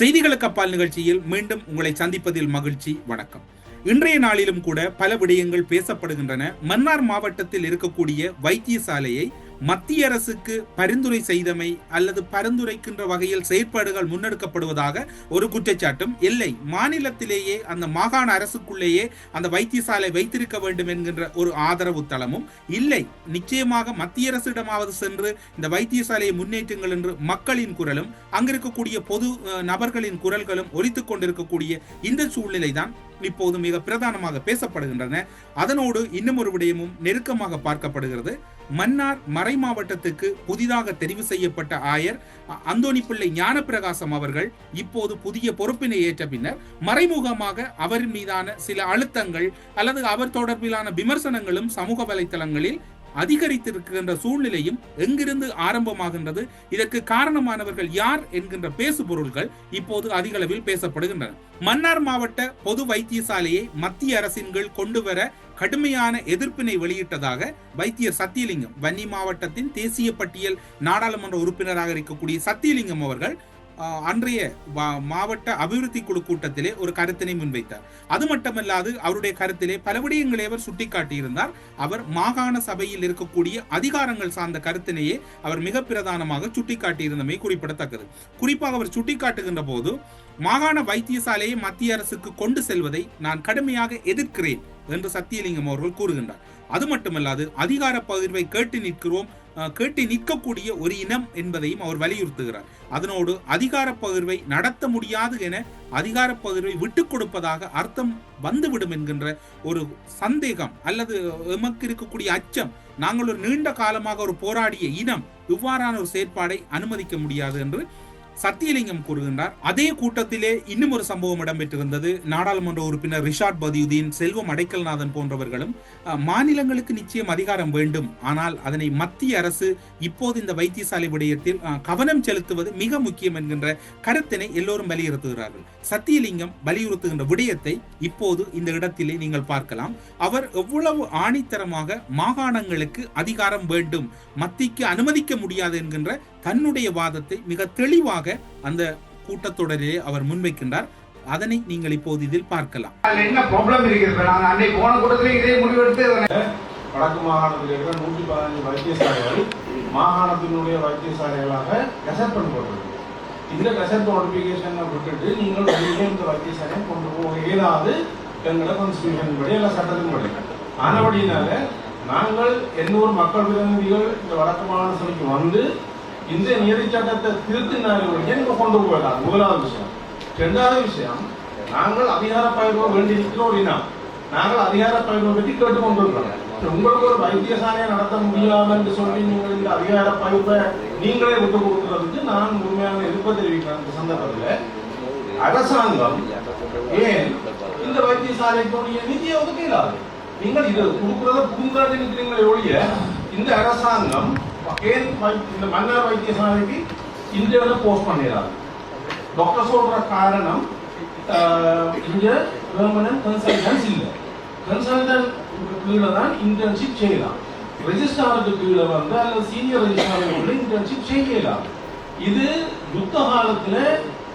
செய்திகளுக்கு அப்பால் நிகழ்ச்சியில் மீண்டும் உங்களை சந்திப்பதில் மகிழ்ச்சி வணக்கம். இன்றைய நாளிலும் கூட பல விடயங்கள் பேசப்படுகின்றன. மன்னார் மாவட்டத்தில் இருக்கக்கூடிய வைத்தியசாலையை மத்திய அரசுக்கு பரிந்துரை செய்தமை அல்லது பரிந்துரைக்கின்ற வகையில் செயற்பாடுகள் முன்னெடுக்கப்படுவதாக ஒரு குற்றச்சாட்டும் இல்லை. மாநிலத்திலேயே அந்த மாகாண அரசுக்குள்ளேயே அந்த வைத்தியசாலை வைத்திருக்க வேண்டும் என்கின்ற ஒரு ஆதரவு தளமும் இல்லை. நிச்சயமாக மத்திய அரசிடமாவது சென்று இந்த வைத்தியசாலையை முன்னேற்றுங்கள் என்று மக்களின் குரலும் அங்கிருக்கக்கூடிய பொது அஹ், நபர்களின் குரல்களும் ஒலித்துக் கொண்டிருக்கக்கூடிய இந்த சூழ்நிலை தான் இப்போது மிக பிரதானமாக பேசப்படுகின்றன. அதனோடு இன்னும் ஒரு விடயமும் நெருக்கமாக பார்க்கப்படுகிறது. மன்னார் மறை மறை மாவட்டத்துக்கு புதிதாக தெரிவு செய்யப்பட்ட ஆயர் அ- அந்தோணி பிள்ளை ஞானப்பிரகாசம் அவர்கள் இப்போது புதிய பொறுப்பினை ஏற்ற பின்னர் மறைமுகமாக அவர் மீதான சில அழுத்தங்கள் அல்லது அவர் தொடர்பிலான விமர்சனங்களும் சமூக வலைத்தளங்களில் அதிகரித்திருக்கின்ற சூழ்நிலையும் எங்கிருந்து ஆரம்பமாகின்றது இதற்கு காரணமானவர்கள் யார் என்கின்ற பேசு பொருள்கள் இப்போது அதிக அளவில் பேசப்படுகின்றன. மன்னார் மாவட்ட பொது வைத்தியசாலையை மத்திய அரசின் கீழ் கொண்டு வர கடுமையான எதிர்ப்பினை வெளியிட்டதாக வைத்தியர் சத்தியலிங்கம் வன்னி மாவட்டத்தின் தேசிய பட்டியல் நாடாளுமன்ற உறுப்பினராக இருக்கக்கூடிய சத்தியலிங்கம் அவர்கள் அன்றைய மாவட்ட அபிவிருத்தி குழு கூட்டத்திலே ஒரு கருத்தினை முன்வைத்தார். அது மட்டுமல்லாது அவருடைய கருத்திலே பல விடயங்களை அவர் சுட்டிக்காட்டியிருந்தார். அவர் மாகாண சபையில் இருக்கக்கூடிய அதிகாரங்கள் சார்ந்த கருத்தினையே அவர் மிக பிரதானமாக சுட்டிக்காட்டியிருந்தமை குறிப்பிடத்தக்கது. குறிப்பாக அவர் சுட்டிக்காட்டுகின்ற போது மாகாண வைத்தியசாலையை மத்திய அரசுக்கு கொண்டு செல்வதை நான் கடுமையாக எதிர்க்கிறேன். என்று சத்தியலிங்கம் அவர்கள் கூறுகின்றார். அது மட்டுமல்லாது அதிகார பகிர்வை கேட்டு நிற்கிறோம் கேட்டு நிற்கக்கூடிய ஒரு இனம் என்பதையும் அவர் வலியுறுத்துகிறார். அதனோடு அதிகார பகிர்வை நடத்த முடியாது என அதிகார பகிர்வை விட்டுக் கொடுப்பதாக அர்த்தம் வந்துவிடும் என்கின்ற ஒரு சந்தேகம் அல்லது எமக்கு இருக்கக்கூடிய அச்சம் நாங்கள் ஒரு நீண்ட காலமாக ஒரு போராடிய இனம் இவ்வாறான ஒரு செயற்பாடை அனுமதிக்க முடியாது என்று சத்தியலிங்கம் கூறுகின்றார் அதே கூட்டத்திலே இன்னும் ஒரு சம்பவம் இடம்பெற்றிருந்தது. நாடாளுமன்ற உறுப்பினர் ரிஷாட் பதியுதீன் செல்வம் அடைக்கல்நாதன் போன்றவர்களும் மாநிலங்களுக்கு நிச்சயம் அதிகாரம் வேண்டும். ஆனால் அதனை மத்திய அரசு இப்போது இந்த வைத்தியசாலை விடயத்தில் கவனம் செலுத்துவது மிக முக்கியம் என்கின்ற கருத்தினை எல்லோரும் வலியுறுத்துகிறார்கள். சத்தியலிங்கம் வலியுறுத்துகின்ற விடயத்தை இப்போது இந்த இடத்திலே நீங்கள் பார்க்கலாம். அவர் எவ்வளவு ஆணித்தரமாக மாகாணங்களுக்கு அதிகாரம் வேண்டும் மத்திக்கு அனுமதிக்க முடியாது என்கின்ற தன்னுடைய வாதத்தை மிக தெளிவாக அந்த கூட்டத்தொடரிலே அவர் முன்வைக்கின்றார். அதனை நீங்கள் இப்போது இதில் பார்க்கலாம். என்ன ப்ராப்ளம் இருக்கிறது? நான் அன்னைக்கு போன கூட்டத்துல இதே முடிவெடுத்து வடக்கு மாகாணத்தில் இருக்கிற நூற்றி பதினஞ்சு வைத்தியசாலைகள் மாகாணத்தினுடைய வைத்தியசாலைகளாக கசட் பண்ணப்பட்டிருக்கு இந்த கசட் நோட்டிபிகேஷனை விட்டுட்டு நீங்கள் இந்த வைத்தியசாலையை கொண்டு போக இயலாது எங்களோட கான்ஸ்டியூஷன் படி எல்லாம் சட்டத்தின் படி. ஆனபடினால நாங்கள் எண்ணூறு மக்கள் பிரதிநிதிகள் இந்த வடக்கு மாகாண சபைக்கு வந்து இந்திய நியதி சட்டத்தை திருத்தினாலே கொண்டு போயிடலாம். முதலாவது விஷயம். ரெண்டாவது விஷயம் நாங்கள் அதிகார பயிர்வை வேண்டியிருக்கிறோம் அப்படின்னா நாங்கள் அதிகார பயிர்வை பற்றி கேட்டு கொண்டிருக்கிறோம் உங்களுக்கு ஒரு வைத்தியசாலையை நடத்த முடியாது என்று சொல்லி நீங்கள் இந்த அதிகார பயிர்வை நீங்களே விட்டு கொடுக்கிறதுக்கு நான் உண்மையான எதிர்ப்பு தெரிவிக்கிறேன் இந்த சந்தர்ப்பத்தில். அரசாங்கம் ஏன் இந்த வைத்தியசாலைக்குரிய நிதியை ஒதுக்கலாது நீங்கள் இது கொடுக்கிறத புகுந்தாது நிற்கிறீங்களே ஒழிய இந்த அரசாங்கம் ஏன் இந்த மன்னர் வைத்தியசாலைக்கு இந்தியாவில் போஸ்ட் பண்ணிடுறாங்க. டாக்டர் சொல்ற காரணம் ஆஹ், இங்க பெர்மனன்ட் கன்சல்டன்ஸ் இல்ல. கன்சல்டன்ட் கீழே தான் இன்டர்ன்ஷிப் செய்யலாம் ரெஜிஸ்ட்ராருக்கு கீழே வந்து அல்லது சீனியர் ரெஜிஸ்ட்ராருக்கு இன்டர்ன்ஷிப் செய்யலாம். இது யுத்த காலத்துல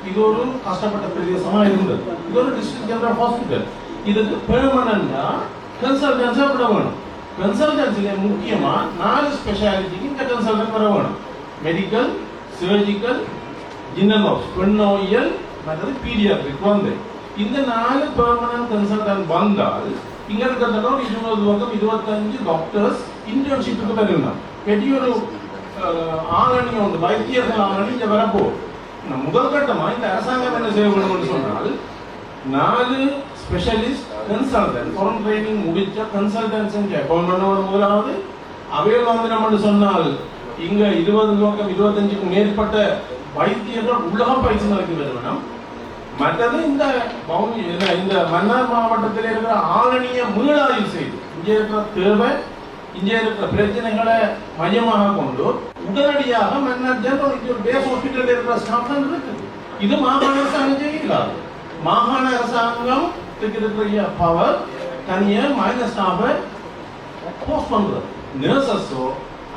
இது ஒரு கஷ்டப்பட்ட பிரதேசமா இருந்தது இது ஒரு டிஸ்ட்ரிக்ட் ஜெனரல் ஹாஸ்பிட்டல் இதுக்கு பெர்மனண்டா கன்சல்டன்ஸா விட வேணும். கன்சல்டன்சில முக்கியமா நாலு ஸ்பெஷாலிட்டிக்கு இந்த கன்சல்டன்ட் வர வேணும் மெடிக்கல் சர்ஜிக்கல் ஜினலோஸ் பெண்ணோயியல் மற்றது பீடியாட்ரிக் குழந்தை இந்த நாலு பெர்மனன்ட் கன்சல்டன்ட் வந்தால் இங்க இருக்கிற ஒரு இருபது பக்கம் இருபத்தஞ்சு டாக்டர்ஸ் இன்டர்ன்ஷிப்புக்கு வருகிறாங்க பெரிய ஒரு அஹ், ஆளணி உண்டு. வைத்தியர்கள் ஆளணி இங்க வரப்போ முதல் கட்டமா இந்த அரசாங்கம் என்ன செய்ய வேண்டும் சொன்னால் நாலு ஸ்பெஷலிஸ்ட் கன்சல்டன்ட் ஃபாரன் ட்ரைனிங் முடிச்ச கன்சல்டன்ஸ் அக்கௌண்ட் பண்ணவர் முதலாவது. அவையில் வந்து நம்ம சொன்னால் இங்க இருபது நோக்கம் இருபத்தஞ்சுக்கும் மேற்பட்ட வைத்தியர்கள் உலகம் பயிற்சி நடத்தி வருவனம் மற்றது இந்த பவுனி இந்த- மன்னார் மாவட்டத்தில் இருக்கிற ஆளணிய மீளாய்வு செய்து இங்கே இருக்கிற தேவை இங்கே இருக்கிற பிரச்சனைகளை மையமாக கொண்டு உடனடியாக மன்னார் ஜெனரல் இங்கே பேஸ் ஹாஸ்பிட்டல் இருக்கிற ஸ்டாஃப் தான் இருக்குது. இது மாகாண அரசாங்கம் செய்யலாது மாகாண அரசாங்கம் இருக்கிற பவர் தனியா மைனஸ் ஆஃப போஸ்ட் பண்றது. நர்சஸோ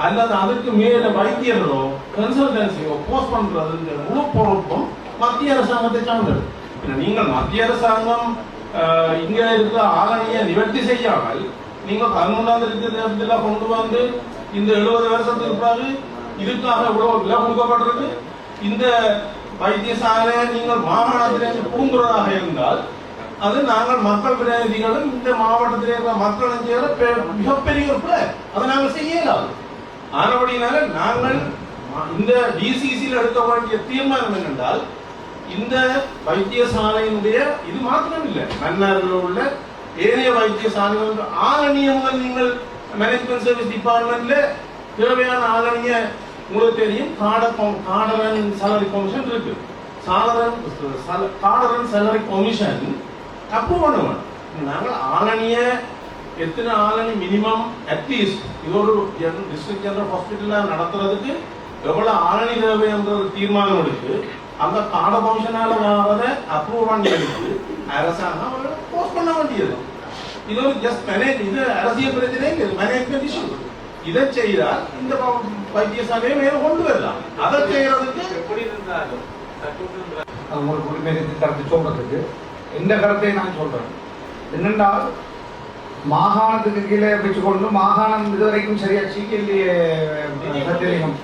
அல்லது அதுக்கு மேல வைத்தியர்களோ கன்சல்டன்சியோ போஸ்ட் பண்றது முழு பொறுப்பும் மத்திய அரசாங்கத்தை சார்ந்தது. நீங்கள் மத்திய அரசாங்கம் இங்கே இங்க இருக்கிற ஆளணியை நிவர்த்தி செய்யாமல் நீங்க பதினொன்றாம் தேதியில கொண்டு வந்து இந்த எழுபது வருஷத்துக்கு பிறகு இதுக்காக இவ்வளவு விலை கொடுக்கப்பட்டிருக்கு. இந்த வைத்தியசாலையை நீங்கள் மாகாணத்திலிருந்து பூங்குறதாக இருந்தால் அது நாங்கள் மக்கள் பிரதிநிதிகளும் இந்த மாவட்டத்தில் இருக்கிற மக்களும் செய்கிற மிகப்பெரிய ஒரு பிழை. அதை நாங்கள் செய்யலாம் ஆனபடினால நாங்கள் இந்த டிசிசியில் எடுக்க வேண்டிய தீர்மானம் என்னென்றால் இந்த வைத்தியசாலையினுடைய இது மாத்திரம் இல்லை மன்னாரில் உள்ள ஏனைய வைத்தியசாலைகள் ஆரணிய நீங்கள் மேனேஜ்மெண்ட் சர்வீஸ் டிபார்ட்மெண்ட்ல தேவையான ஆரணிய உங்களுக்கு தெரியும். காட காடரன் சேலரி கமிஷன் இருக்கு. சாலரன் காடரன் சேலரி கமிஷன் அப்ரூவ் பண்ணுவேன். நாங்கள் ஆளணிய எத்தனை ஆளணி மினிமம் அட்லீஸ்ட் இது ஒரு டிஸ்ட்ரிக்ட் ஜெனரல் ஹாஸ்பிட்டல்ல நடத்துறதுக்கு எவ்வளவு ஆளணி தேவை என்ற ஒரு தீர்மானம் எடுத்து அந்த காட கமிஷனால வரதை அப்ரூவ் பண்ணி எடுத்து அரசாங்கம் போஸ்ட் பண்ண வேண்டியது. இது ஒரு ஜஸ்ட் மேனேஜ் இது அரசியல் பிரச்சனை இல்லை மேனேஜ்மெண்ட் இஷ்யூ இதை செய்தால் இந்த வைத்தியசாலையை மேல கொண்டு வரலாம். அதை செய்யறதுக்கு எப்படி இருந்தாலும் உங்களுக்கு உரிமை கருத்து சொல்றதுக்கு. எந்த கருத்தை நான் சொல்றேன். என்னென்றால் மாகாணத்துக்கு கீழே வச்சுக்கொண்டு மாகாணம் இதுவரைக்கும் சரியா சீக்கிரலையே சத்தியலிங்கம்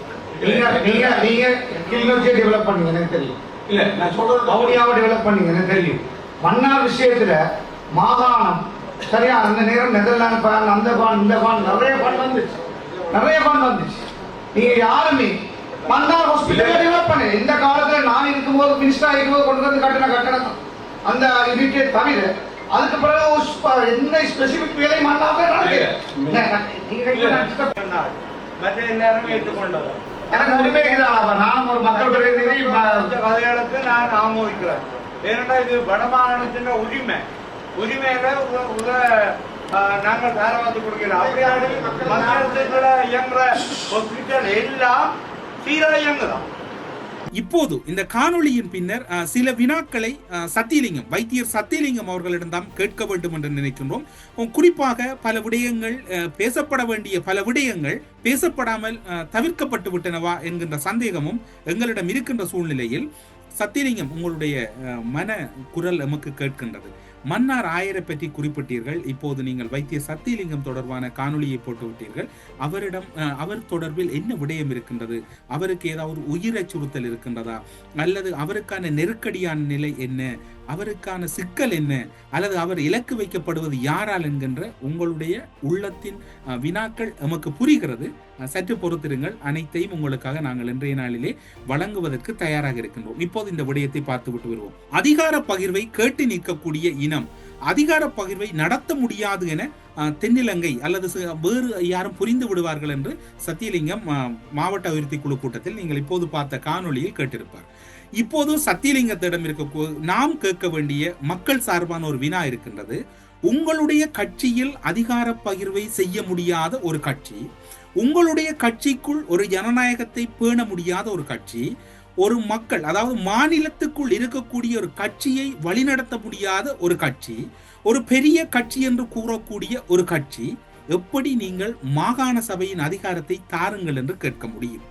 நீங்க நீங்க கிளிநொச்சியை டெவலப் பண்ணீங்க எனக்கு தெரியும். இல்ல நான் சொல்றது வவுனியாவை டெவலப் பண்ணீங்க எனக்கு தெரியும். மன்னார் விஷயத்துல மாகாணம் சரியா அந்த நேரம் நெதர்லாந்து பான் அந்த பான் இந்த பான் நிறைய பான் வந்துச்சு. நிறைய பான் வந்துச்சு. நீங்க யாருமே மன்னார் ஹாஸ்பிட்டல் டெவலப் பண்ணு இந்த காலத்துல நான் இருக்கும்போது மினிஸ்டர் இருக்கும்போது கொண்டு வந்து கட்டின கட்டணம் அந்த யூனிட்டே தவிர அதுக்கு பிறகு என்ன ஸ்பெசிபிக் வேலை கேட்கறது மற்ற எல்லாரும் ஏற்றுக்கொண்டது எனக்கு உரிமை நான் ஒரு மக்கள் பிரதிநிதி கதைகளுக்கு நான் ஆமோதிக்கிறேன். ஏனென்றால் இது வடமாகாணத்தின் உரிமை. உரிமையில உத- நாங்கள் தாராவாத்து கொடுக்கிறோம். அப்படியான மத்திய இயங்குற ஹாஸ்பிட்டல் எல்லாம் சீராக இயங்குதான் இப்போது இந்த காணொளியின் பின்னர் சில வினாக்களை சத்தியலிங்கம் வைத்தியர் சத்தியலிங்கம் அவர்களிடம் கேட்க வேண்டும் என்று நினைக்கின்றோம். குறிப்பாக பல விடயங்கள் பேசப்பட வேண்டிய பல விடயங்கள் பேசப்படாமல் தவிர்க்கப்பட்டு விட்டனவா என்கின்ற சந்தேகமும் எங்களிடம் இருக்கின்ற சூழ்நிலையில் சத்தியலிங்கம் உங்களுடைய மன குரல் நமக்கு கேட்கின்றது. மன்னார் ஆயரை பற்றி குறிப்பிட்டீர்கள். இப்போது நீங்கள் வைத்திய சத்தியலிங்கம் தொடர்பான காணொளியை போட்டு விட்டீர்கள். அவரிடம் அஹ், அவர் தொடர்பில் என்ன விடயம் இருக்கின்றது? அவருக்கு ஏதாவது உயிர் அச்சுறுத்தல் இருக்கின்றதா? அல்லது அவருக்கான நெருக்கடியான நிலை என்ன? அவருக்கான சிக்கல் என்ன? அல்லது அவர் இலக்கு வைக்கப்படுவது யாரால் என்கின்ற உங்களுடைய உள்ளத்தின் வினாக்கள் எமக்கு புரிகிறது. சற்று பொறுத்திருங்கள். அனைத்தையும் உங்களுக்காக நாங்கள் இன்றைய நாளிலே வழங்குவதற்கு தயாராக இருக்கின்றோம். இப்போது இந்த விடயத்தை பார்த்துவிட்டு வருவோம். அதிகார பகிர்வை கேட்டு நிற்கக்கூடிய இனம் அதிகார பகிர்வை நடத்த முடியாது என தென்னிலங்கை அல்லது வேறு யாரும் புரிந்து விடுவார்கள் என்று சத்தியலிங்கம் மாவட்ட அபிவிருத்தி குழு கூட்டத்தில் நீங்கள் இப்போது பார்த்த காணொளியில் கேட்டிருப்பார். இப்போது சத்தியலிங்கத்திடம் இருக்க நாம் கேட்க வேண்டிய மக்கள் சார்பான ஒரு வினா இருக்கின்றது. உங்களுடைய கட்சியில் அதிகார பகிர்வை செய்ய முடியாத ஒரு கட்சி உங்களுடைய கட்சிக்குள் ஒரு ஜனநாயகத்தை பேண முடியாத ஒரு கட்சி ஒரு மக்கள் அதாவது மாநிலத்துக்குள் இருக்கக்கூடிய ஒரு கட்சியை வழிநடத்த முடியாத ஒரு கட்சி ஒரு பெரிய கட்சி என்று கூறக்கூடிய ஒரு கட்சி எப்படி நீங்கள் மாகாண சபையின் அதிகாரத்தை தாருங்கள் என்று கேட்க முடியும்.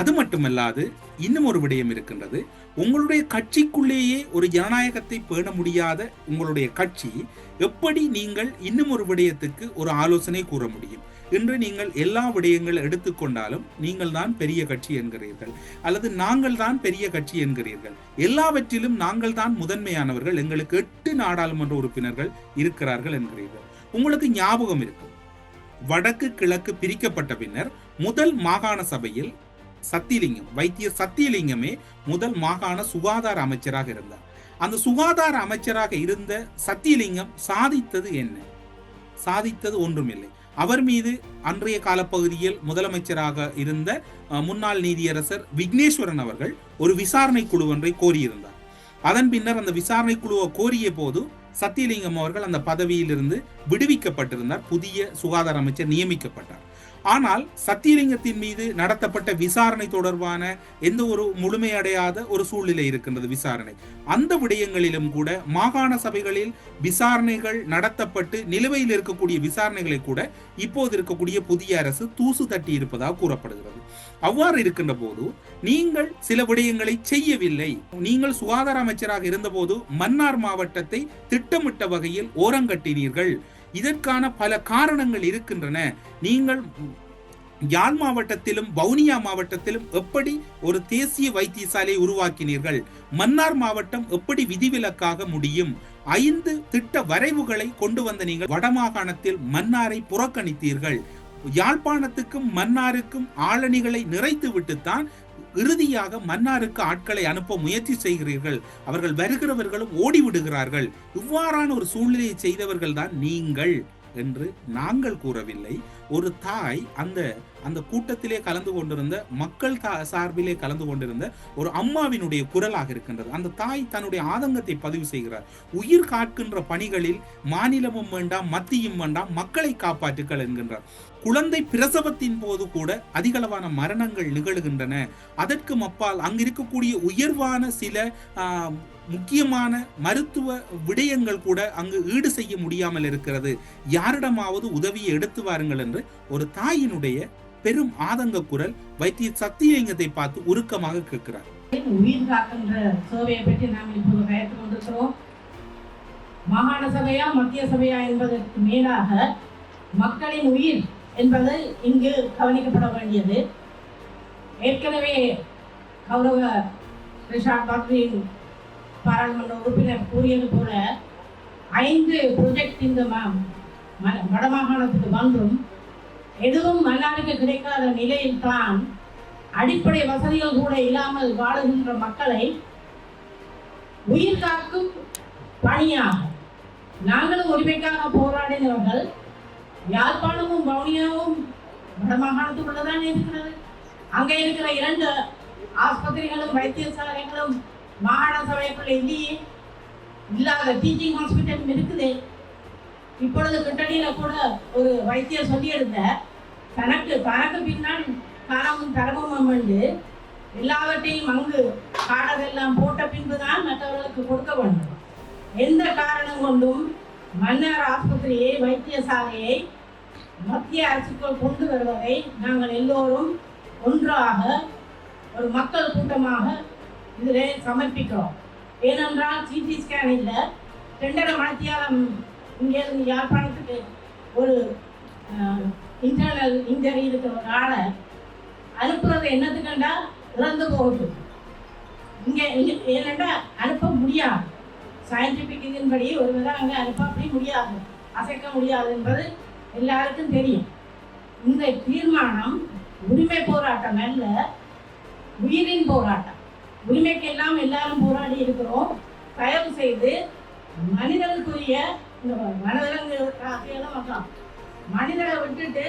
அது மட்டுமல்லாது இன்னும் ஒரு விடயம் இருக்கின்றது. உங்களுடைய கட்சிக்குள்ளேயே ஒரு ஜனநாயகத்தை பேண முடியாத உங்களுடைய கட்சி எப்படி நீங்கள் இன்னும் ஒரு விடயத்துக்கு ஒரு ஆலோசனை கூற முடியும்? இன்று நீங்கள் எல்லா விடயங்கள் எடுத்துக்கொண்டாலும் நீங்கள் தான் பெரிய கட்சி என்கிறீர்கள். அல்லது நாங்கள் தான் பெரிய கட்சி என்கிறீர்கள். எல்லாவற்றிலும் நாங்கள் தான் முதன்மையானவர்கள். எங்களுக்கு எட்டு நாடாளுமன்ற உறுப்பினர்கள் இருக்கிறார்கள் என்கிறீர்கள். உங்களுக்கு ஞாபகம் இருக்கும் வடக்கு கிழக்கு பிரிக்கப்பட்ட பின்னர் முதல் மாகாண சபையில் சத்தியலிங்கம் வைத்தியர் சத்தியலிங்கமே முதல் மாகாண சுகாதார அமைச்சராக இருந்தார். அந்த சுகாதார அமைச்சராக இருந்த சத்தியலிங்கம் சாதித்தது என்ன? சாதித்தது ஒன்றுமில்லை. அவர் மீது அன்றைய காலப்பகுதியில் முதலமைச்சராக இருந்த அஹ், முன்னாள் நீதியரசர் விக்னேஸ்வரன் அவர்கள் ஒரு விசாரணை குழு ஒன்றை கோரியிருந்தார். அதன் பின்னர் அந்த விசாரணை குழுவை கோரிய போது சத்தியலிங்கம் அவர்கள் அந்த பதவியிலிருந்து விடுவிக்கப்பட்டிருந்தார். புதிய சுகாதார அமைச்சர் நியமிக்கப்பட்டார். ஆனால் சத்தியலிங்கத்தின் மீது நடத்தப்பட்ட விசாரணை தொடர்பான எந்த ஒரு முழுமையடையாத ஒரு சூழ்நிலை இருக்கின்றது விசாரணை. அந்த விடயங்களிலும் கூட மாகாண சபைகளில் விசாரணைகள் நடத்தப்பட்டு நிலுவையில் இருக்கக்கூடிய விசாரணைகளை கூட இப்போது இருக்கக்கூடிய புதிய அரசு தூசு தட்டி இருப்பதாக கூறப்படுகிறது. அவ்வாறு இருக்கின்ற போது நீங்கள் சில விடயங்களை செய்யவில்லை. நீங்கள் சுகாதார அமைச்சராக இருந்தபோது மன்னார் மாவட்டத்தை திட்டமிட்ட வகையில் ஓரங்கட்டினீர்கள். இதற்கான பல காரணங்கள் இருக்கின்றன. நீங்கள் யாழ் மாவட்டத்திலும் வவுனியா மாவட்டத்திலும் எப்படி ஒரு தேசிய வைத்தியசாலையை உருவாக்கினீர்கள்? மன்னார் மாவட்டம் எப்படி விதிவிலக்காக முடியும்? ஐந்து திட்ட வரைவுகளை கொண்டு வந்த நீங்கள் வடமாகாணத்தில் மன்னாரை புறக்கணித்தீர்கள். யாழ்ப்பாணத்துக்கும் மன்னாருக்கும் ஆளணிகளை நிறைத்து விட்டுத்தான் இறுதியாக மன்னாருக்கு ஆட்களை அனுப்ப முயற்சி செய்கிறீர்கள். அவர்கள் வருகிறவர்களும் ஓடிவிடுகிறார்கள். இவ்வாறான ஒரு சூழ்நிலையை செய்தவர்கள் தான் நீங்கள். என்று நாங்கள் கூறவில்லை. ஒரு தாய் அந்த அந்த கூட்டத்திலே கலந்து கொண்டிருந்த மக்கள் சார்பிலே கலந்து கொண்டிருந்த ஒரு அம்மாவினுடைய குரலாக இருக்கின்றது. அந்த தாய் தன்னுடைய ஆதங்கத்தை பதிவு செய்கிறார். உயிர் காக்கின்ற பணிகளில் மாநிலமும் வேண்டாம் மத்தியும் வேண்டாம் மக்களை காப்பாற்றுக்கள் என்கின்றார். குழந்தை பிரசவத்தின் போது கூட அதிகளவான மரணங்கள் நிகழ்கின்றன. அதற்கு அப்பால் அங்கு இருக்கக்கூடிய உயர்வான சில ஆஹ், முக்கியமான மருத்துவ விடயங்கள் கூட அங்கு ஈடு செய்ய முடியாமல் இருக்கிறது. யாரிடமாவது உதவியை எடுத்து வாருங்கள் என்று ஒரு தாயினுடைய பெரும் ஆதங்க குரல் வைத்திய சத்தியலிங்கத்தை பார்த்து உருக்கமாக கேட்கிறார். உயிர் காக்கின்ற சேவையை பற்றி நாம் இப்போது கயத்து கொண்டிருக்கிறோம். மாகாண சபையா மத்திய சபையா என்பதற்கு மேலாக மக்களின் உயிர் என்பது இங்கு கவனிக்கப்பட வேண்டியது. ஏற்கனவே கௌரவ ரிஷாட் பத்ரின் பாராளுமன்ற உறுப்பினர் கூறியது போல ஐந்து ப்ரொஜெக்ட் இந்த வடமாகாணத்துக்கு வந்தும் எதுவும் மன்னாருக்கு கிடைக்காத நிலையில் தான் அடிப்படை வசதிகள் கூட இல்லாமல் வாழுகின்ற மக்களை உயிர் காக்கும் பணியாக நாங்களும் உரிமைக்காக போராடினவர்கள் யாழ்ப்பாணமும் வவுனியாவும் வடமாகாணத்துக்குள்ளதான் இருக்கிறது? அங்கே இருக்கிற இரண்டு ஆஸ்பத்திரிகளும் வைத்தியசாலைகளும் மாகாண சபைக்குள்ள இல்லையே. இல்லாத டீச்சிங் ஹாஸ்பிட்டல் இருக்குது. இப்பொழுது கிட்டடியில கூட ஒரு வைத்தியர் சொல்லியிருந்த தனக்கு தனக்கு பின்னால் கரமும் தரமும் அமர்ந்து எல்லாவற்றையும் அங்கு காடதெல்லாம் போட்ட பின்புதான் மற்றவர்களுக்கு கொடுக்க வேண்டும். எந்த காரணம் கொண்டும் மன்னர் ஆஸ்பத்திரியை வைத்தியசாலையை மத்திய அரசுக்குள் கொண்டு வருவதை நாங்கள் எல்லோரும் ஒன்றாக ஒரு மக்கள் கூட்டமாக இதில் சமர்ப்பிக்கிறோம். ஏனென்றால் சிடி ஸ்கேன் இல்லை ரெண்டரை மாற்றியால் இங்கேருந்து யாழ்ப்பாணத்துக்கு ஒரு இன்டர்னல் இன்ஜரி இருக்கிற ஒரு ஆளை அனுப்புறது என்னத்துக்குண்டா இறந்து போகட்டும் இங்கே ஏனென்றால் அனுப்ப முடியாது. சயின்டிஃபிக் இதன்படி ஒரு விதம் அங்கே அனுப்ப அப்படி முடியாது. அசைக்க முடியாது என்பது எல்லாருக்கும் தெரியும். இந்த தீர்மானம் உரிமை போராட்டம் அல்ல உயிரின் போராட்டம். உரிமைக்கெல்லாம் எல்லாரும் போராடி இருக்கிறோம். தயவு செய்து மனிதனுக்குரிய இந்த வனவிலங்கு மக்கள் மனிதனை விட்டுட்டு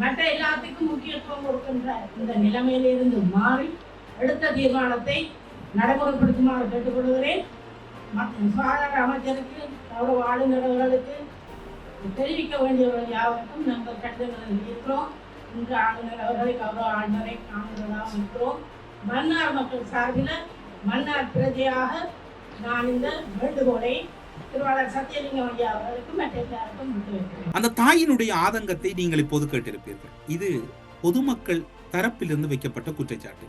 மற்ற எல்லாத்துக்கும் முக்கியத்துவம் கொடுக்கின்ற இந்த நிலைமையிலிருந்து மாறி எடுத்த தீர்மானத்தை நடைமுறைப்படுத்துமாறு கேட்டுக்கொள்கிறேன். மற்ற சுகாதார அமைச்சருக்கு கௌரவ ஆளுநர்களுக்கு தெரிவிக்க வேண்டியவர்கள் யாவருக்கும் நாங்கள் கடிதங்கள் இருக்கிறோம் இன்று ஆளுநர் அவர்களை கௌரவ ஆளுநரை காண்கிறதாக இருக்கிறோம். மன்னார் மக்கள் சார்பில் மன்னார் பிரஜையாக நான் இந்த வேண்டுகோளை அந்த தாயினுடைய ஆதங்கத்தை நீங்கள் இப்போது கேட்டிருப்பீர்கள். இது பொதுமக்கள் தரப்பிலிருந்து வைக்கப்பட்ட குற்றச்சாட்டு.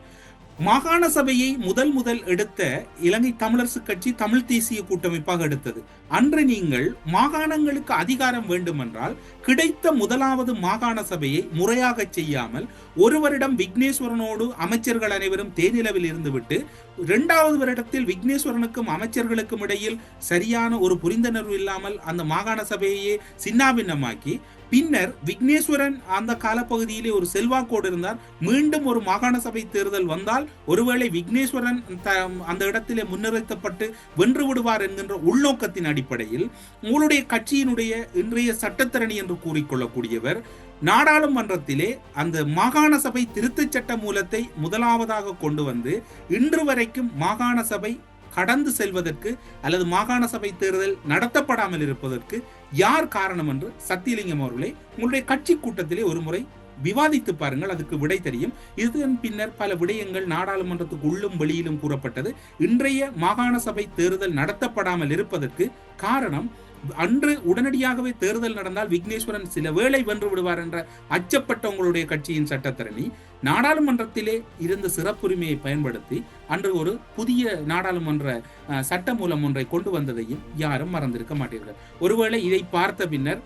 மாகாண சபையை முதல் முதல் எடுத்த இலங்கை தமிழரசு கட்சி தமிழ் தேசிய கூட்டமைப்பாக எடுத்தது. அன்று நீங்கள் மாகாணங்களுக்கு அதிகாரம் வேண்டுமென்றால் கிடைத்த முதலாவது மாகாண சபையை முறையாக செய்யாமல் ஒருவரிடம் விக்னேஸ்வரனோடு அமைச்சர்கள் அனைவரும் தேனிலவில் இருந்துவிட்டு இரண்டாவது வருடத்தில் விக்னேஸ்வரனுக்கும் அமைச்சர்களுக்கும் இடையில் சரியான ஒரு புரிந்துணர்வு இல்லாமல் அந்த மாகாண சபையையே சின்னாபின்னமாக்கி பின்னர் விக்னேஸ்வரன் அந்த காலப்பகுதியிலே ஒரு செல்வாக்கோடு இருந்தார். மீண்டும் ஒரு மாகாண சபை தேர்தல் வந்தால் ஒருவேளை விக்னேஸ்வரன் த- அந்த இடத்திலே முன்னிறுத்தப்பட்டு வென்று விடுவார் என்கின்ற உள்நோக்கத்தின் அடிப்படையில் உங்களுடைய கட்சியினுடைய இன்றைய சட்டத்தரணி என்று கூறிக்கொள்ளக்கூடியவர் நாடாளுமன்றத்திலே அந்த மாகாண சபை திருத்தச் சட்ட மூலத்தை முதலாவதாக கொண்டு வந்து இன்று வரைக்கும் மாகாண சபை கடந்து செல்வதற்கு அல்லது மாகாண சபை தேர்தல் நடத்தப்படாமல் இருப்பதற்கு யார் காரணம் என்று சத்தியலிங்கம் அவர்களே உங்களுடைய கட்சி கூட்டத்திலே ஒரு முறை விவாதித்து பாருங்கள் அதுக்கு விடை தெரியும். இதன் பின்னர் பல விடயங்கள் நாடாளுமன்றத்துக்கு உள்ளும் வெளியிலும் கூறப்பட்டது. இன்றைய மாகாண சபை தேர்தல் நடத்தப்படாமல் இருப்பதற்கு காரணம் அன்று உடனடியாகவே தேர்தல் நடந்தால் விக்னேஸ்வரன் சில வேளை வென்று விடுவார் என்ற அச்சப்பட்ட உங்களுடைய கட்சியின் சட்டத்திறனி நாடாளுமன்றத்திலே இருந்த சிறப்புரிமையை பயன்படுத்தி அன்று ஒரு புதிய நாடாளுமன்ற அஹ், சட்ட மூலம் ஒன்றை கொண்டு வந்ததையும் யாரும் மறந்திருக்க மாட்டீர்கள். ஒருவேளை இதை பார்த்த பின்னர்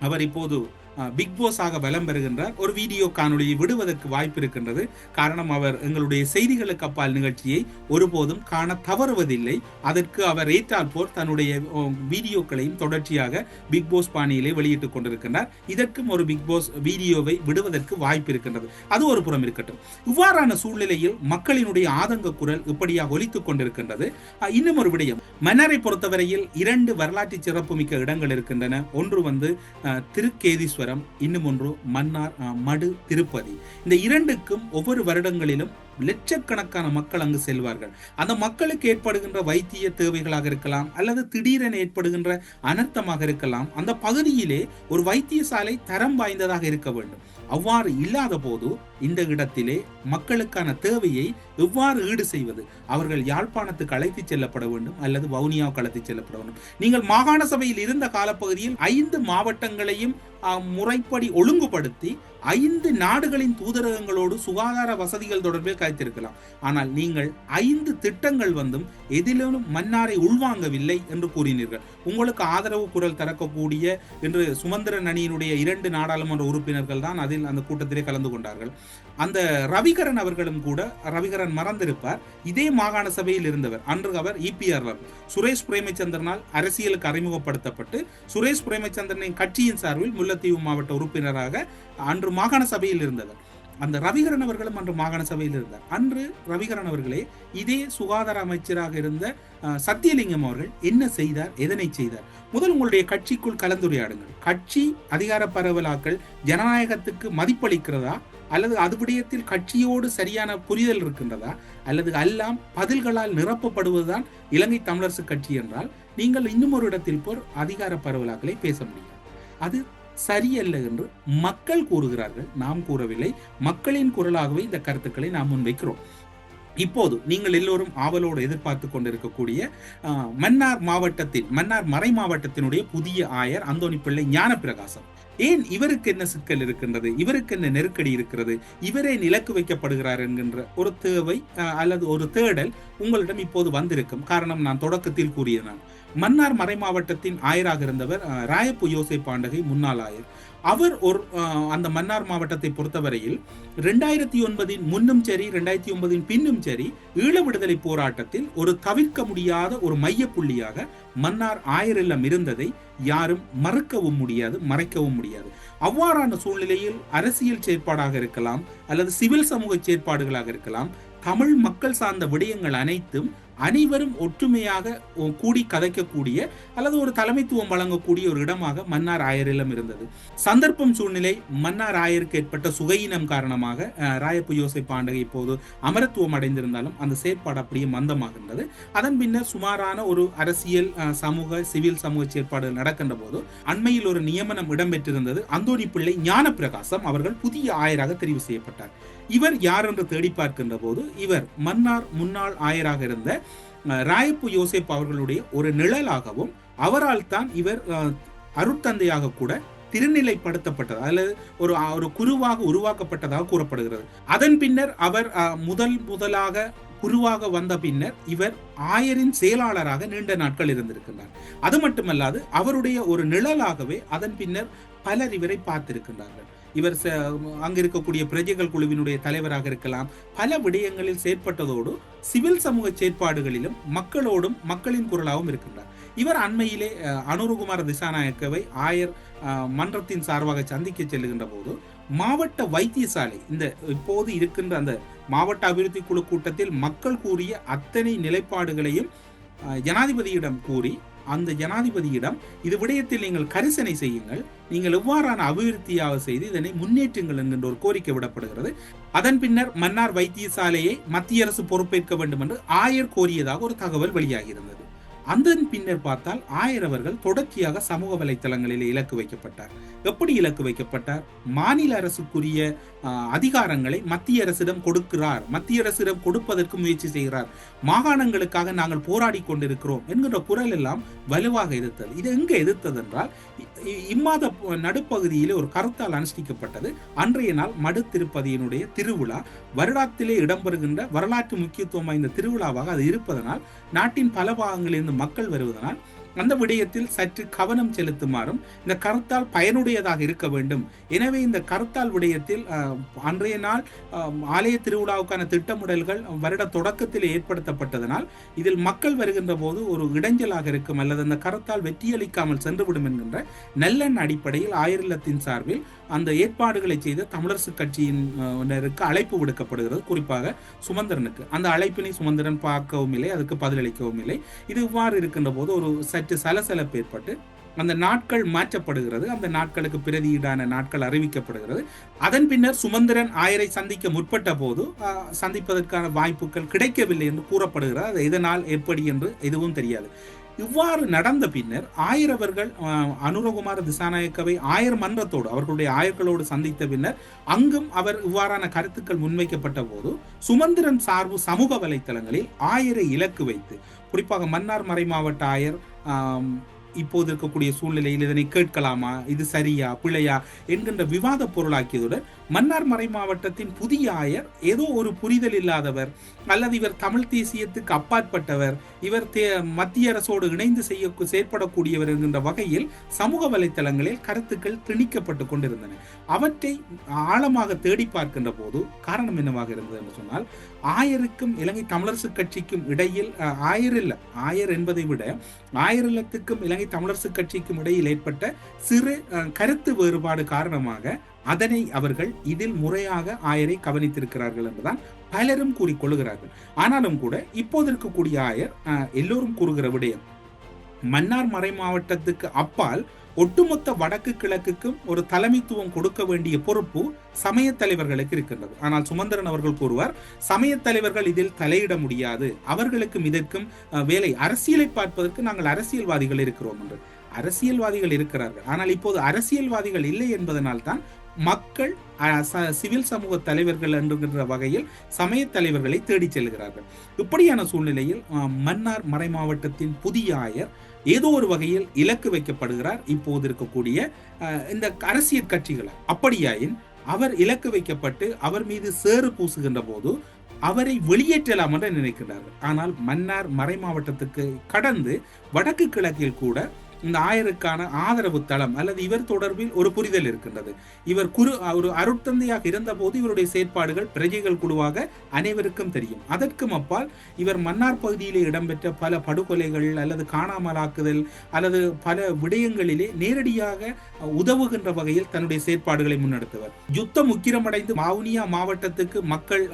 அவர் இப்போது பிக் பாஸ் ஆக வலம் பெறுகின்றார். ஒரு வீடியோ காணொளியை விடுவதற்கு வாய்ப்பு இருக்கின்றது. காரணம் அவர் எங்களுடைய செய்திகளுக்கு அப்பால் நிகழ்ச்சியை ஒருபோதும் காண தவறுவதில்லை. அதற்கு அவர் ஏற்றால் போர் தன்னுடைய வீடியோக்களையும் தொடர்ச்சியாக பிக் பாஸ் பாணியிலே வெளியிட்டுக் கொண்டிருக்கின்றார். இதற்கும் ஒரு பிக் பாஸ் வீடியோவை விடுவதற்கு வாய்ப்பு இருக்கின்றது. அது ஒரு புறம் இருக்கட்டும். இவ்வாறான சூழ்நிலையில் மக்களினுடைய ஆதங்க குரல் இப்படியாக ஒலித்துக் கொண்டிருக்கின்றது. இன்னும் ஒரு விடயம். மன்னரை பொறுத்தவரையில் இரண்டு வரலாற்று சிறப்புமிக்க இடங்கள் இருக்கின்றன. ஒன்று வந்து திருக்கேதீஸ்வரர். இன்னும் ஒன்று மன்னார் மடு திருப்பதி. இந்த இரண்டுக்கும் ஒவ்வொரு வருடங்களிலும் லட்சக்கணக்கான மக்கள் அங்கு செல்வார்கள். அந்த மக்களுக்கு ஏற்படுகின்ற வைத்திய தேவைகளாக இருக்கலாம் அல்லது திடீரென ஏற்படுகின்ற அனர்த்தமாக இருக்கலாம் அந்த பகுதியிலே ஒரு வைத்தியசாலை தரம் வாய்ந்ததாக இருக்க வேண்டும். அவ்வாறு இல்லாத போது இந்த இடத்திலே மக்களுக்கான தேவையை எவ்வாறு ஈடு செய்வது? அவர்கள் யாழ்ப்பாணத்துக்கு அழைத்துச் செல்லப்பட வேண்டும் அல்லது வவுனியாவுக்கு அழைத்துச் செல்லப்பட வேண்டும். நீங்கள் மாகாண சபையில் இருந்த காலப்பகுதியில் ஐந்து மாவட்டங்களையும் முறைப்படி ஒழுங்குபடுத்தி ஐந்து நாடுகளின் தூதரகங்களோடு சுகாதார வசதிகள் தொடர்பில் கழித்திருக்கலாம் ஆனால் நீங்கள் ஐந்து திட்டங்கள் வந்தும் எதிலும் மன்னாரை உள்வாங்கவில்லை என்று கூறினீர்கள். உங்களுக்கு ஆதரவு குரல் திறக்கக்கூடிய என்று சுமந்திரன் அணியினுடைய இரண்டு நாடாளுமன்ற உறுப்பினர்கள் தான் அதில் அந்த கூட்டத்திலே கலந்து கொண்டார்கள். அந்த ரவிகரன் அவர்களும் கூட ரவிகரன் மறந்திருப்பார். இதே மாகாண சபையில் இருந்தவர் அன்று அவர் இபிஆர் சுரேஷ் பிரேமச்சந்திரனால் அரசியலுக்கு அறிமுகப்படுத்தப்பட்டு சுரேஷ் பிரேமச்சந்திரனின் கட்சியின் சார்பில் முல்லைத்தீவு மாவட்ட உறுப்பினராக அன்று மாகாண சபையில் இருந்தவர். அந்த ரவிகரன் அவர்களும் அன்று மாகாண சபையில் இருந்தார். அன்று ரவிகரன் அவர்களே இதே சுகாதார அமைச்சராக இருந்த சத்தியலிங்கம் அவர்கள் என்ன செய்தார் எதனை செய்தார்? முதல் உங்களுடைய கட்சிக்குள் கலந்துரையாடுங்கள். கட்சி அதிகார பரவலாக்கள் ஜனநாயகத்துக்கு மதிப்பளிக்கிறதா? அல்லது அது விடயத்தில் கட்சியோடு சரியான புரிதல் இருக்கின்றதா? அல்லது எல்லாம் பதில்களால் நிரப்பப்படுவதுதான் இலங்கை தமிழரசு கட்சி என்றால் நீங்கள் இன்னும் ஒரு இடத்தில் போர் அதிகார பரவலாக்களை பேச முடியும். அது சரியல்ல என்று மக்கள் கூறுகிறார்கள். நாம் கூறவில்லை. மக்களின் குரலாகவே இந்த கருத்துக்களை நாம் முன்வைக்கிறோம். இப்போது நீங்கள் எல்லோரும் ஆவலோடு எதிர்பார்த்து கொண்டிருக்கக்கூடிய மன்னார் மாவட்டத்தில் மன்னார் மறை மாவட்டத்தினுடைய புதிய ஆயர் அந்தோணி பிள்ளை ஞானப்பிரகாசம். ஏன் இவருக்கு என்ன சிக்கல் இருக்கின்றது? இவருக்கு என்ன நெருக்கடி இருக்கிறது? இவரே நிலக்கு வைக்கப்படுகிறார் என்கின்ற ஒரு தேவை அல்லது ஒரு தேடல் உங்களிடம் இப்போது வந்திருக்கும். காரணம் நான் தொடக்கத்தில் கூறியதான் மன்னார் மறை மாவட்டத்தின் ஆயராக இருந்தவர் ராயப்பு யோசை பாண்டகை முன்னாள் ஆயர். அவர் ஒரு அந்த மன்னார் மாவட்டத்தை பொறுத்தவரையில் ரெண்டாயிரத்தி ஒன்பதின் முன்னும் சரி ரெண்டாயிரத்தி ஒன்பதின் பின்னும் சரி ஈழ விடுதலை போராட்டத்தில் ஒரு தவிர்க்க முடியாத ஒரு மைய புள்ளியாக மன்னார் ஆயர் இல்லம் இருந்ததை யாரும் மறுக்கவும் முடியாது மறைக்கவும் முடியாது. அவ்வாறான சூழ்நிலையில் அரசியல் செயற்பாடாக இருக்கலாம் அல்லது சிவில் சமூக செயற்பாடுகளாக இருக்கலாம் தமிழ் மக்கள் சார்ந்த விடயங்கள் அனைத்தும் அனைவரும் ஒற்றுமையாக கூடி கதைக்கக்கூடிய அல்லது ஒரு தலைமைத்துவம் வழங்கக்கூடிய ஒரு இடமாக மன்னார் ஆயரிலும் இருந்தது. சந்தர்ப்பம் சூழ்நிலை மன்னார் ஆயருக்கு ஏற்பட்ட சுகையினம் காரணமாக ராயப்பு யோசை பாண்டகை இப்போது அமரத்துவம் அடைந்திருந்தாலும் அந்த செயற்பாடு அப்படியே மந்தமாகின்றது அதன் பின்னர் சுமாரான ஒரு அரசியல் அஹ், சமூக சிவில் சமூக செயற்பாடுகள் நடக்கின்ற போது அண்மையில் ஒரு நியமனம் இடம்பெற்றிருந்தது. அந்தோணி பிள்ளை ஞானப்பிரகாசம் அவர்கள் புதிய ஆயராக தெரிவு செய்யப்பட்டார். இவர் யார் என்று தேடி பார்க்கின்ற போது இவர் மன்னார் முன்னாள் ஆயராக இருந்த ராயப்பு யோசேப் அவர்களுடைய ஒரு நிழலாகவும் அவரால் தான் இவர் அருட்தந்தையாக கூட திருநிலைப்படுத்தப்பட்டது. அல்லது ஒரு ஒரு குருவாக உருவாக்கப்பட்டதாக கூறப்படுகிறது. அதன் பின்னர் அவர் முதல் முதலாக குருவாக வந்த பின்னர் இவர் ஆயரின் செயலாளராக நீண்ட நாட்கள் இருந்திருக்கின்றார். அது மட்டுமல்லாது அவருடைய ஒரு நிழலாகவே அதன் பின்னர் பலர் இவரை பார்த்திருக்கின்றார்கள். இவர் ச- இருக்கக்கூடிய பிரஜைகள் குழுவினுடைய தலைவராக இருக்கலாம். பல விடயங்களில் செயற்பட்டதோடு சிவில் சமூக செயற்பாடுகளிலும் மக்களோடும் மக்களின் குரலாகவும் இருக்கின்றார். இவர் அண்மையிலே அனுருகுமார் அனுருகுமார திசாநாயக்கவை ஆயர் மன்றத்தின் சார்பாக சந்திக்க செல்லுகின்ற போது மாவட்ட வைத்தியசாலை இந்த இப்போது இருக்கின்ற அந்த மாவட்ட அபிவிருத்தி குழு கூட்டத்தில் மக்கள் கூறிய அத்தனை நிலைப்பாடுகளையும் ஜனாதிபதியிடம் கூறி அந்த ஜனாதிபதியிடம் இது விடயத்தில் நீங்கள் கரிசனை செய்யுங்கள். நீங்கள் எவ்வாறான அபிவிருத்தியாக செய்து இதனை முன்னேற்றுங்கள் என்கின்ற ஒரு கோரிக்கை விடப்படுகிறது. அதன் பின்னர் மன்னார் வைத்தியசாலையை மத்திய அரசு பொறுப்பேற்க வேண்டும் என்று ஆயர் கோரியதாக ஒரு தகவல் வெளியாகியிருந்தது. அதன் பின்னர் பார்த்தால் ஆயர் அவர்கள் தொடர்ச்சியாக சமூக வலைத்தளங்களில் இலக்கு வைக்கப்பட்டார். எப்படி இலக்கு வைக்கப்பட்டார்? மாநில அரசுக்குரிய அதிகாரங்களை மத்திய அரசிடம் கொடுக்கிறார். மத்திய அரசிடம் கொடுப்பதற்கு முயற்சி செய்கிறார். மாகாணங்களுக்காக நாங்கள் போராடி கொண்டிருக்கிறோம் என்கிற குரல் எல்லாம் வலுவாக எதிர்த்தது. இது எங்க எதிர்த்தது என்றால் இம்மாத நடுப்பகுதியிலே ஒரு கருத்தால் அனுஷ்டிக்கப்பட்டது. அன்றைய நாள் மடு திருப்பதியினுடைய திருவிழா. வருடாத்திலே இடம்பெறுகின்ற வரலாற்று முக்கியத்துவம் வாய்ந்த திருவிழாவாக அது இருப்பதனால் நாட்டின் பல பாகங்களிலிருந்து மக்கள் வருவதனால் அந்த விடயத்தில் சற்று கவனம் செலுத்துமாறும் இந்த கருத்தால் பயனுடையதாக இருக்க வேண்டும். எனவே இந்த கருத்தால் விடயத்தில் அன்றைய நாள் ஆலய திருவிழாவுக்கான திட்டமிடல்கள் வருட தொடக்கத்தில் ஏற்படுத்தப்பட்டதனால் இதில் மக்கள் வருகின்ற போது ஒரு இடைஞ்சலாக இருக்கும் அல்லது அந்த கருத்தால் வெற்றியளிக்காமல் சென்றுவிடும் என்கின்ற நல்லெண்ண அடிப்படையில் ஆயிரலத்தின் சார்பில் அந்த ஏற்பாடுகளை செய்த தமிழரசு கட்சியினருக்கு அழைப்பு விடுக்கப்படுகிறது. குறிப்பாக சுமந்திரனுக்கு. அந்த அழைப்பினை சுமந்திரன் பார்க்கவும் இல்லை அதுக்கு பதிலளிக்கவும் இல்லை. இது இவ்வாறு இருக்கின்ற போது ஒரு சற்று சலசலப்பு ஏற்பட்டு அந்த நாட்கள் மாற்றப்படுகிறது. அந்த நாட்களுக்கு பிரதியீடான நாட்கள் அறிவிக்கப்படுகிறது. அதன் பின்னர் சுமந்திரன் ஆயரை சந்திக்க முற்பட்ட போது சந்திப்பதற்கான வாய்ப்புகள் கிடைக்கவில்லை என்று கூறப்படுகிறது அது இதனால் எப்படி என்று எதுவும் தெரியாது. இவ்வாறு நடந்த பின்னர் ஆயிரவர்கள் அனுரகுமார திசாநாயக்கவை ஆயர் மன்றத்தோடு அவர்களுடைய ஆயர்களோடு சந்தித்த பின்னர் அங்கும் அவர் இவ்வாறான கருத்துக்கள் முன்வைக்கப்பட்ட போது சுமந்திரன் சார்பு சமூக வலைத்தளங்களில் ஆயரை இலக்கு வைத்து குறிப்பாக மன்னார் மறை மாவட்ட ஆயர் இப்போது இருக்கக்கூடிய சூழ்நிலையில் இதனை கேட்கலாமா இது சரியா பிழையா என்கின்ற விவாத பொருளாக்கியதுடன் மன்னார் மறை மாவட்டத்தின் புதிய ஆயர் ஏதோ ஒரு புரிதல் இல்லாதவர் அல்லது இவர் தமிழ் தேசியத்துக்கு அப்பாற்பட்டவர் இவர் தே- மத்திய அரசோடு இணைந்து செய்ய செயற்படக்கூடியவர் என்கின்ற வகையில் சமூக வலைத்தளங்களில் கருத்துக்கள் திணிக்கப்பட்டு கொண்டிருந்தன. அவற்றை ஆழமாக தேடி பார்க்கின்ற போது காரணம் என்னவாக இருந்தது என்று சொன்னால் ஆயருக்கும் இலங்கை தமிழரசு கட்சிக்கும் இடையில் ஆயரில் ஆயர் என்பதை விட ஆயிரத்துக்கும் இலங்கை தமிழரசு கட்சிக்கும் இடையில் ஏற்பட்ட சிறு கருத்து வேறுபாடு காரணமாக அதனை அவர்கள் இதில் முறையாக ஆயரை கவனித்திருக்கிறார்கள் என்றுதான் பலரும் கூறிக்கொள்கிறார்கள் ஆனாலும் கூட இப்போது இருக்கக்கூடிய ஆயர் எல்லோரும் கூறுகிற விடயம் மன்னார் மறை மாவட்டத்துக்கு அப்பால் ஒட்டுமொத்த வடக்கு கிழக்குக்கும் ஒரு தலைமைத்துவம் கொடுக்க வேண்டிய பொறுப்பு சமய தலைவர்களுக்கு இருக்கின்றது. ஆனால் சுமந்திரன் அவர்கள் கூறுவார் சமய தலைவர்கள் இதில் தலையிட முடியாது. அவர்களுக்கும் இதற்கும் அஹ், வேலை. அரசியலை பார்ப்பதற்கு நாங்கள் அரசியல்வாதிகள் இருக்கிறோம் என்று. அரசியல்வாதிகள் இருக்கிறார்கள். ஆனால் இப்போது அரசியல்வாதிகள் இல்லை என்பதனால் தான் மக்கள் சிவில் சமூக தலைவர்கள் என்கின்ற வகையில் சமய தலைவர்களை தேடிச் செல்கிறார்கள். இப்படியான சூழ்நிலையில் மன்னார் மறை மாவட்டத்தின் புதிய ஆயர் ஏதோ ஒரு வகையில் இலக்கு வைக்கப்படுகிறார். இப்போது இருக்கக்கூடிய இந்த அரசியல் கட்சிகளால் அப்படியாயின் அவர் இலக்கு வைக்கப்பட்டு அவர் மீது சேறு பூசுகின்ற போது அவரை வெளியேற்றலாம் என்று நினைக்கிறார்கள். ஆனால் மன்னார் மறை மாவட்டத்துக்கு கடந்து வடக்கு கிழக்கில் கூட இந்த ஆயருக்கான ஆதரவு தளம் அல்லது இவர் தொடர்பில் ஒரு புரிதல் இருக்கின்றது. இவர் குரு ஒரு அருட்தந்தையாக இருந்தபோது இவருடைய செயற்பாடுகள் பிரஜைகள் குழுவாக அனைவருக்கும் தெரியும். அதற்கும் அப்பால் இவர் மன்னார் பகுதியிலே இடம்பெற்ற பல படுகொலைகள் அல்லது காணாமலாக்குதல் அல்லது பல விடயங்களிலே நேரடியாக உதவுகின்ற வகையில் தன்னுடைய செயற்பாடுகளை முன்னெடுத்தவர். யுத்தம் உக்கிரமடைந்து மாவுனியா மாவட்டத்துக்கு மக்கள்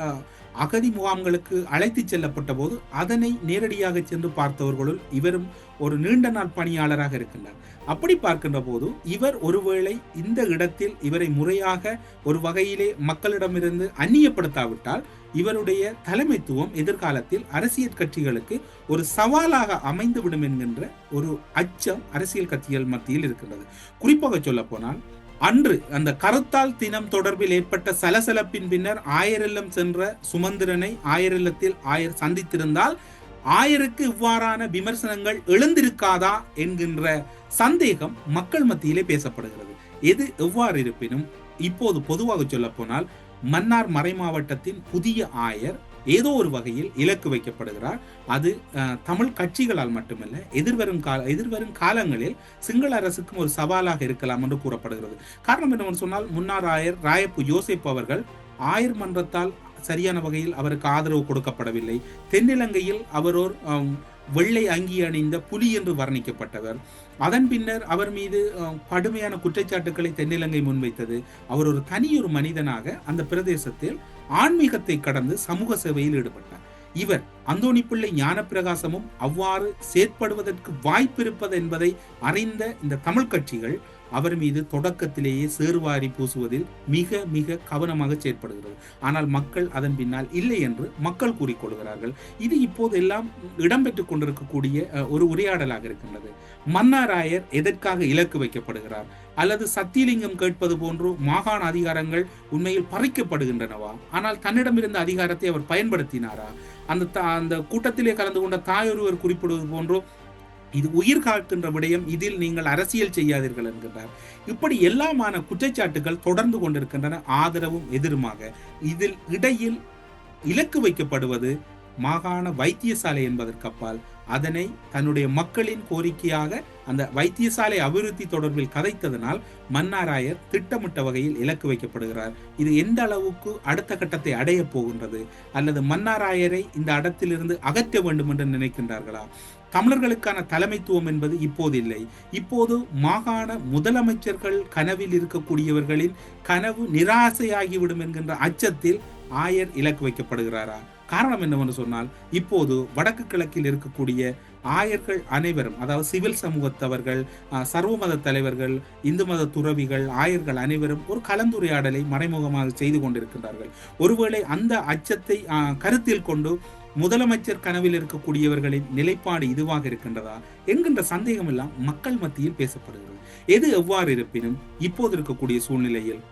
அகதி முகாம்களுக்கு அழைத்து செல்லப்பட்ட போது அதனை நேரடியாக சென்று பார்த்தவர்களுள் இவரும் ஒரு நீண்ட நாள் பணியாளராக இருக்கின்றார். அப்படி பார்க்கின்ற போது இவர் ஒருவேளை இந்த இடத்தில் இவரை முறையாக ஒரு வகையிலே மக்களிடமிருந்து அந்நியப்படுத்தாவிட்டால் இவருடைய தலைமைத்துவம் எதிர்காலத்தில் அரசியல் கட்சிகளுக்கு ஒரு சவாலாக அமைந்துவிடும் என்கின்ற ஒரு அச்சம் அரசியல் கட்சிகள் மத்தியில் இருக்கின்றது. குறிப்பாக சொல்ல போனால் அன்று அந்த கருத்தால் தினம் தொடர்பில் ஏற்பட்ட சலசலப்பின் பின்னர் ஆயிரல்லம் சென்ற சுமந்திரனை ஆயிரல்லத்தில் ஆயர் சந்தித்திருந்தால் ஆயருக்கு இவ்வாறான விமர்சனங்கள் எழுந்திருக்காதா என்கின்ற சந்தேகம் மக்கள் மத்தியிலே பேசப்படுகிறது. எது எவ்வாறு இருப்பினும் இப்போது பொதுவாக சொல்ல போனால் மன்னார் மறை மாவட்டத்தின் புதிய ஆயர் ஏதோ ஒரு வகையில் இலக்கு வைக்கப்படுகிறார். அது தமிழ் கட்சிகளால் மட்டுமல்ல எதிர்வரும் கால எதிர்வரும் காலங்களில் சிங்கள அரசுக்கும் ஒரு சவாலாக இருக்கலாம் என்று கூறப்படுகிறது. காரணம் என்னவென்று சொன்னால் முன்னார் ஆயர் ராயப்பு யோசிப் அவர்கள் ஆயர் மன்றத்தால் சரியான வகையில் அவருக்கு ஆதரவு கொடுக்கப்படவில்லை. தென்னிலங்கையில் அவர் ஒரு வெள்ளை அங்கி அணிந்த புலி என்று வர்ணிக்கப்பட்டவர். அதன் பின்னர் அவர் மீது கடுமையான குற்றச்சாட்டுக்களை தென்னிலங்கை முன்வைத்தது. அவர் ஒரு தனியொரு மனிதனாக அந்த பிரதேசத்தில் ஆன்மீகத்தை கடந்து சமூக சேவையில் ஈடுபட்டார். இவர் அந்தோணி பிள்ளை ஞானப்பிரகாசமும் அவ்வாறு செயற்படுவதற்கு வாய்ப்பிருப்பது என்பதை அறிந்த இந்த தமிழ் கட்சிகள் அவர் மீது தொடக்கத்திலேயே சேறுவாரி பூசுவதில் மிக மிக கவனமாக செயற்படுகிறது. ஆனால் மக்கள் அதன் பின்னால் இல்லை என்று மக்கள் கூறிக்கொள்கிறார்கள் இது இப்போது எல்லாம் இடம்பெற்றுக் கொண்டிருக்கக்கூடிய ஒரு உரையாடலாக இருக்கின்றது. மன்னாராயர் எதற்காக இலக்கு வைக்கப்படுகிறார்? அல்லது சத்தியலிங்கம் கேட்பது போன்று மாகாண அதிகாரங்கள் உண்மையில் பறிக்கப்படுகின்றனவா? ஆனால் தன்னிடமிருந்த அதிகாரத்தை அவர் பயன்படுத்தினாரா? அந்த அந்த கூட்டத்திலே கலந்து கொண்ட தாயொருவர் குறிப்பிடுவது போன்றோ இது உயிர் காக்கின்ற விடயம் இதில் நீங்கள் அரசியல் செய்யாதீர்கள் என்கின்றார். இப்படி எல்லாமான குற்றச்சாட்டுகள் தொடர்ந்து கொண்டிருக்கின்றன. ஆதரவும் எதிருமாக. இதில் இடையில் இலக்கு வைக்கப்படுவது மாகாண வைத்தியசாலை என்பதற்கப்பால் அதனை தன்னுடைய மக்களின் கோரிக்கையாக அந்த வைத்தியசாலை அபிவிருத்தி தொடர்பில் கதைத்ததனால் மன்னாராயர் திட்டமிட்ட வகையில் இலக்கு வைக்கப்படுகிறார். இது எந்த அளவுக்கு அடுத்த கட்டத்தை அடைய போகின்றது? அல்லது மன்னாராயரை இந்த இடத்திலிருந்து அகற்ற வேண்டும் என்று நினைக்கின்றார்களா? தமிழர்களுக்கான தலைமைத்துவம் என்பது இப்போது இல்லை. இப்போது மாகாண முதலமைச்சர்கள் கனவில் இருக்கக்கூடியவர்களின் கனவு நிராசையாகிவிடும் என்கின்ற அச்சத்தில் ஆயர் இலக்கு வைக்கப்படுகிறாரா? காரணம் என்னவென்று சொன்னால் இப்போது வடக்கு கிழக்கில் இருக்கக்கூடிய ஆயர்கள் அனைவரும் அதாவது சிவில் சமூகத்தவர்கள் அஹ், சர்வ மத தலைவர்கள் இந்து மத துறவிகள் ஆயர்கள் அனைவரும் ஒரு கலந்துரையாடலை மறைமுகமாக செய்து கொண்டிருக்கின்றார்கள். ஒருவேளை அந்த அச்சத்தை கருத்தில் கொண்டு முதலமைச்சர் கனவில் இருக்கக்கூடியவர்களின் நிலைப்பாடு இதுவாக இருக்கின்றதா என்கின்ற சந்தேகம் எல்லாம் மக்கள் மத்தியில் பேசப்படுகிறது. எது எவ்வாறு இருப்பினும் இப்போது இருக்கக்கூடிய சூழ்நிலையில்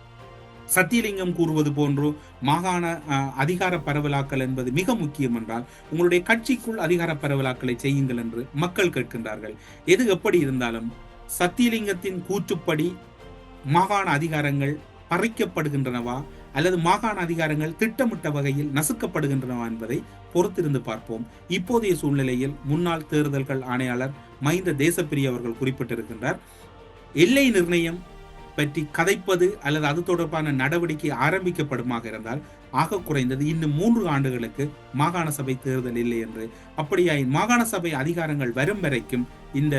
சத்தியலிங்கம் கூறுவது போன்றோ மாகாண அஹ், அதிகார பரவலாக்கல் என்பது மிக முக்கியம் என்றால் உங்களுடைய கட்சிக்குள் அதிகார பரவலாக்கலை செய்யுங்கள் என்று மக்கள் கேட்கின்றார்கள். எது எப்படி இருந்தாலும் சத்தியலிங்கத்தின் கூற்றுப்படி மாகாண அதிகாரங்கள் பறிக்கப்படுகின்றனவா? அல்லது மாகாண அதிகாரங்கள் திட்டமிட்ட வகையில் நசுக்கப்படுகின்றனவா என்பதை பொறுத்திருந்து பார்ப்போம். இப்போதைய சூழ்நிலையில் முன்னாள் தேர்தல்கள் ஆணையாளர் மஹிந்த தேசப்பிரிய அவர்கள் குறிப்பிட்டிருக்கின்றார். எல்லை நிர்ணயம் பற்றி கதைப்பது அல்லது அது தொடர்பான நடவடிக்கை ஆரம்பிக்கப்படுமாக இருந்தால் ஆக குறைந்தது இன்னும் மூன்று ஆண்டுகளுக்கு மாகாண சபை தேர்தல் இல்லை என்று. அப்படியாயின் மாகாண சபை அதிகாரங்கள் வரும் வரைக்கும் இந்த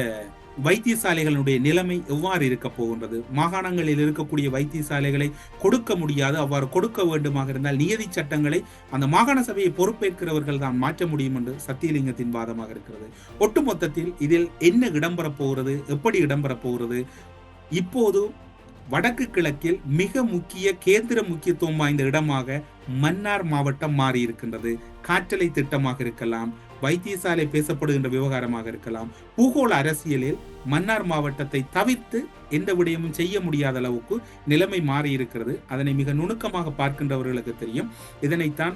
வைத்தியசாலைகளுடைய நிலைமை எவ்வாறு இருக்க போகின்றது? மாகாணங்களில் இருக்கக்கூடிய வைத்தியசாலைகளை கொடுக்க முடியாது அவ்வாறு கொடுக்க வேண்டுமாக இருந்தால் நியதி சட்டங்களை அந்த மாகாண சபையை பொறுப்பேற்கிறவர்கள் தான் மாற்ற முடியும் என்று சத்தியலிங்கத்தின் வாதமாக இருக்கிறது. ஒட்டுமொத்தத்தில் இதில் என்ன இடம்பெறப் போகிறது? எப்படி இடம்பெறப் போகிறது? இப்போது வடக்கு கிழக்கில் மிக முக்கிய கேந்திர முக்கியத்துவம் வாய்ந்த இடமாக மன்னார் மாவட்டம் மாறி இருக்கின்றது காற்றலை திட்டமாக இருக்கலாம் வைத்தியசாலை பேசப்படுகின்ற விவகாரமாக இருக்கலாம். பூகோள அரசியலில் மன்னார் மாவட்டத்தை தவிர்த்து எந்த விடயமும் செய்ய முடியாத அளவுக்கு நிலைமை மாறி இருக்கிறது அதனை மிக நுணுக்கமாக பார்க்கின்றவர்களுக்கு தெரியும். இதனைத்தான்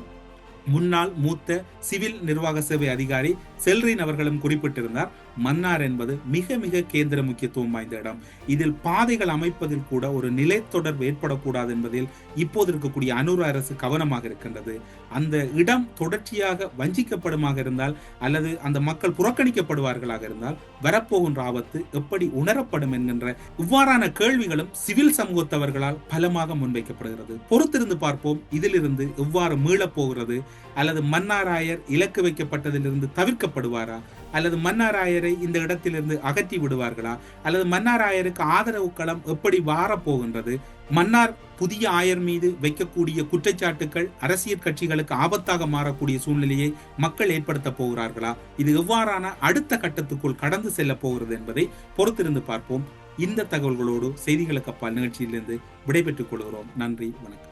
முன்னாள் மூத்த சிவில் நிர்வாக சேவை அதிகாரி செல்ரின் அவர்களும் குறிப்பிட்டிருந்தார். மன்னார் என்பது மிக மிக கேந்திர முக்கியத்துவம் வாய்ந்த இடம். இதில் பாதைகள் அமைப்பதில் கூட ஒரு நிலைத்தொடர்பு ஏற்படக்கூடாது என்பதில் இப்போது இருக்கக்கூடிய அனூர் அரசு கவனமாக இருக்கின்றது. அந்த இடம் தொடர்ச்சியாக வஞ்சிக்கப்படுமாக இருந்தால் அல்லது அந்த மக்கள் புறக்கணிக்கப்படுவார்களாக இருந்தால் வரப்போகின்ற ஆபத்து எப்படி உணரப்படும் என்கின்ற இவ்வாறான கேள்விகளும் சிவில் சமூகத்தவர்களால் பலமாக முன்வைக்கப்படுகிறது. பொறுத்திருந்து பார்ப்போம். இதிலிருந்து எவ்வாறு மீளப் போகிறது அல்லது மன்னாராயர் இலக்கு வைக்கப்பட்டதிலிருந்து தவிர்க்கப்படுவாரா? அல்லது மன்னாராயரை இந்த இடத்திலிருந்து அகற்றி விடுவார்களா? அல்லது மன்னாராயருக்கு ஆதரவு களம் எப்படி வாரப்போகின்றது? மன்னார் புதிய ஆயர் மீது வைக்கக்கூடிய குற்றச்சாட்டுகள் அரசியல் கட்சிகளுக்கு ஆபத்தாக மாறக்கூடிய சூழ்நிலையை மக்கள் ஏற்படுத்த போகிறார்களா? இது எவ்வாறான அடுத்த கட்டத்துக்குள் கடந்து செல்ல போகிறது என்பதை பொறுத்திருந்து பார்ப்போம். இந்த தகவல்களோடு செய்திகளுக்கு அப்பால் நிகழ்ச்சியிலிருந்து விடைபெற்றுக் கொள்கிறோம். நன்றி வணக்கம்.